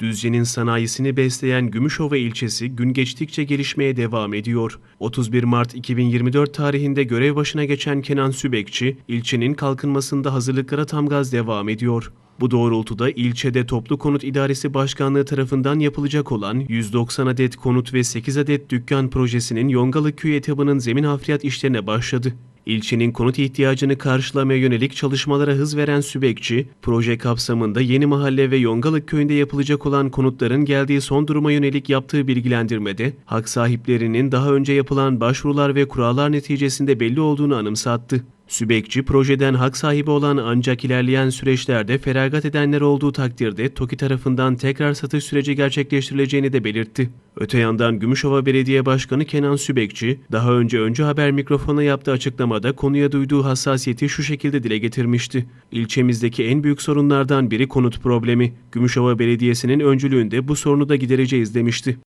Düzce'nin sanayisini besleyen Gümüşova ilçesi gün geçtikçe gelişmeye devam ediyor. 31 Mart 2024 tarihinde görev başına geçen Kenan Sübekçi, ilçenin kalkınmasında hazırlıklara tam gaz devam ediyor. Bu doğrultuda ilçede Toplu Konut İdaresi Başkanlığı tarafından yapılacak olan 190 adet konut ve 8 adet dükkan projesinin Yongalı Köy etabının zemin hafriyat işlerine başladı. İlçenin konut ihtiyacını karşılamaya yönelik çalışmalara hız veren Sübekçi, proje kapsamında Yeni Mahalle ve Yongalık köyünde yapılacak olan konutların geldiği son duruma yönelik yaptığı bilgilendirmede, hak sahiplerinin daha önce yapılan başvurular ve kurallar neticesinde belli olduğunu anımsattı. Sübekçi, projeden hak sahibi olan ancak ilerleyen süreçlerde feragat edenler olduğu takdirde TOKİ tarafından tekrar satış süreci gerçekleştirileceğini de belirtti. Öte yandan Gümüşova Belediye Başkanı Kenan Sübekçi, daha önce Öncü Haber mikrofona yaptığı açıklamada konuya duyduğu hassasiyeti şu şekilde dile getirmişti. İlçemizdeki en büyük sorunlardan biri konut problemi. Gümüşova Belediyesi'nin öncülüğünde bu sorunu da gidereceğiz demişti.